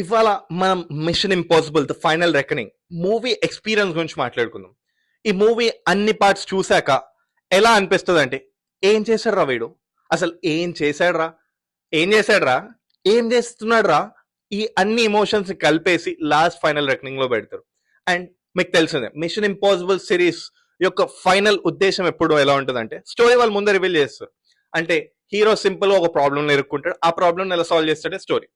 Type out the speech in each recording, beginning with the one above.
ఇవాళ మనం mission impossible the final reckoning movie experience గురించి మాట్లాడుకుందాం. ఈ మూవీ అన్ని పార్ట్స్ చూశాక ఎలా అనిపిస్తుంది అంటే ఏం చేశాడు రా వీడు? అసలు ఏం చేశాడ్రా? ఏం చేశాడ్రా? ఏం చేస్తున్నాడ్రా? ఈ అన్ని ఎమోషన్స్ కలిపేసి లాస్ట్ ఫైనల్ రెకనింగ్లో పెడతారు. అండ్ మీకు తెలిసిందే మిషన్ ఇంపాసిబుల్ సిరీస్ యొక్క ఫైనల్ ఉద్దేశం ఎప్పుడు ఎలా ఉంటుందంటే స్టోరీ వాళ్ళు ముందే రివీల్ చేస్తారు. అంటే హీరో సింపుల్ ఒక ప్రాబ్లమ్ ఎదుర్కొంటాడు ఆ ప్రాబ్లమ్ ఎలా సాల్వ్ చేస్తాడే స్టోరీ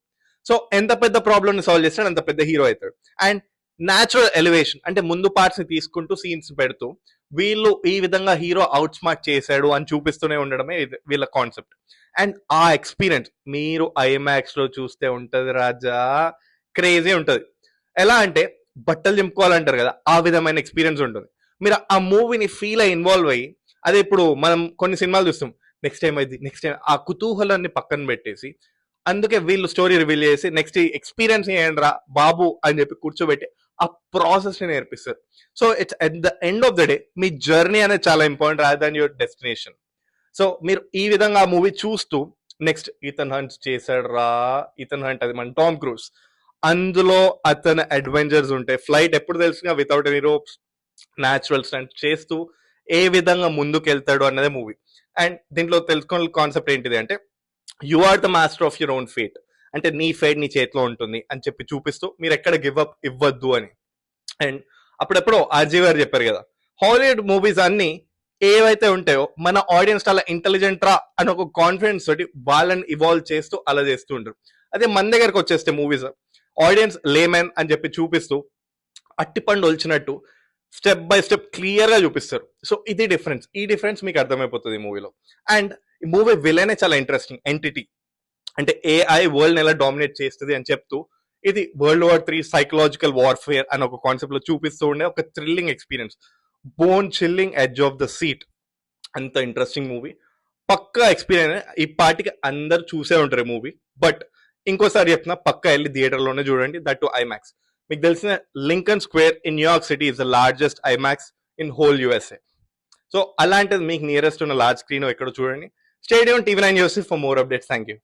సో ఎంత పెద్ద ప్రాబ్లమ్ సాల్వ్ చేస్తాడు అంత పెద్ద హీరో అవుతాడు. అండ్ న్యాచురల్ ఎలివేషన్ అంటే ముందు పార్ట్స్ని తీసుకుంటూ సీన్స్ పెడుతూ వీళ్ళు ఈ విధంగా హీరో అవుట్ స్మార్ట్ చేశాడు అని చూపిస్తూనే ఉండడమే ఇది వీళ్ళ కాన్సెప్ట్ అండ్ ఆ ఎక్స్పీరియన్స్ మీరు ఐమాక్స్లో చూస్తే ఉంటది రాజా. క్రేజీ ఉంటది. ఎలా అంటే బట్టలు చింపుకోవాలంటారు కదా ఆ విధమైన ఎక్స్పీరియన్స్ ఉంటుంది. మీరు ఆ మూవీని ఫీల్ అయ్యి ఇన్వాల్వ్ అయ్యి అదే ఇప్పుడు మనం కొన్ని సినిమాలు చూస్తాం. నెక్స్ట్ టైం అయితే నెక్స్ట్ టైం ఆ కుతూహలాన్ని పక్కన పెట్టేసి అందుకే వీళ్ళు స్టోరీ రివీల్ చేసి నెక్స్ట్ ఎక్స్పీరియన్స్ చేయండి రా బాబు అని చెప్పి కూర్చోబెట్టి ఆ ప్రాసెస్ని నేర్పిస్తారు. So it's at the end of the day me journey అనేది చాలా important rather than your destination. So మీరు ఈ విధంగా ఆ మూవీ చూస్తూ నెక్స్ట్ ఇతన్ హంట్ చేశాడు రా ఇతన్ హంట్ అది మన టామ్ క్రూజ్. అందులో అతని అడ్వెంచర్స్ ఉంటాయి ఫ్లైట్ ఎప్పుడు తెలుసుగా without any ropes natural stunt చేస్తూ ఏ విధంగా ముందుకు వెళ్తాడు అన్నదే మూవీ. అండ్ దీంట్లో తెలుసుకున్న కాన్సెప్ట్ ఏంటిది అంటే you are the master of your own fate అంటే నీ ఫేట్ నీ చేతిలో ఉంటుంది అని చెప్పి చూపిస్తూ మీరు ఎక్కడ గివ్ అప్ ఇవ్వద్దు అని. అండ్ అప్పుడెప్పుడో ఆర్జీ గారు చెప్పారు కదా హాలీవుడ్ మూవీస్ అన్ని ఏవైతే ఉంటాయో మన ఆడియన్స్ చాలా ఇంటెలిజెంట్ రా అని ఒక కాన్ఫిడెన్స్ తోటి వాళ్ళని ఇవాల్వ్ చేస్తూ అలా చేస్తూ ఉంటారు. అదే మన దగ్గరకు వచ్చేస్తే మూవీస్ ఆడియన్స్ లేమెన్ అని చెప్పి చూపిస్తూ అట్టిపండు ఒలిచినట్టు స్టెప్ బై స్టెప్ క్లియర్గా చూపిస్తారు. సో ఇది డిఫరెన్స్ ఈ డిఫరెన్స్ మీకు అర్థమైపోతుంది ఈ మూవీలో అండ్ ఈ మూవీ విలనే చాలా ఇంట్రెస్టింగ్ ఎంటిటీ అంటే ఏఐ వరల్డ్ ఎలా డామినేట్ చేస్తుంది అని చెప్తూ ఇది world war three psychological warfare అని ఒక కాన్సెప్ట్లో చూపిస్తూ ఉండే ఒక thrilling experience bone chilling edge of the seat అంత ఇంట్రెస్టింగ్ మూవీ పక్కా ఎక్స్పీరియన్స్ ఈ పాటికి అందరు చూసే ఉంటారు మూవీ బట్ ఇంకోసారి చెప్తున్నా పక్కా వెళ్ళి థియేటర్లోనే చూడండి. దట్ టు ఐమాక్స్ మీకు తెలిసిన Lincoln Square in New York city is the largest IMAX in whole USA so అలాంటిది మీకు నియరెస్ట్ ఉన్న లార్జ్ స్క్రీన్ ఎక్కడ చూడండి. Stay tuned, TV9 Joseph, for more updates. Thank you.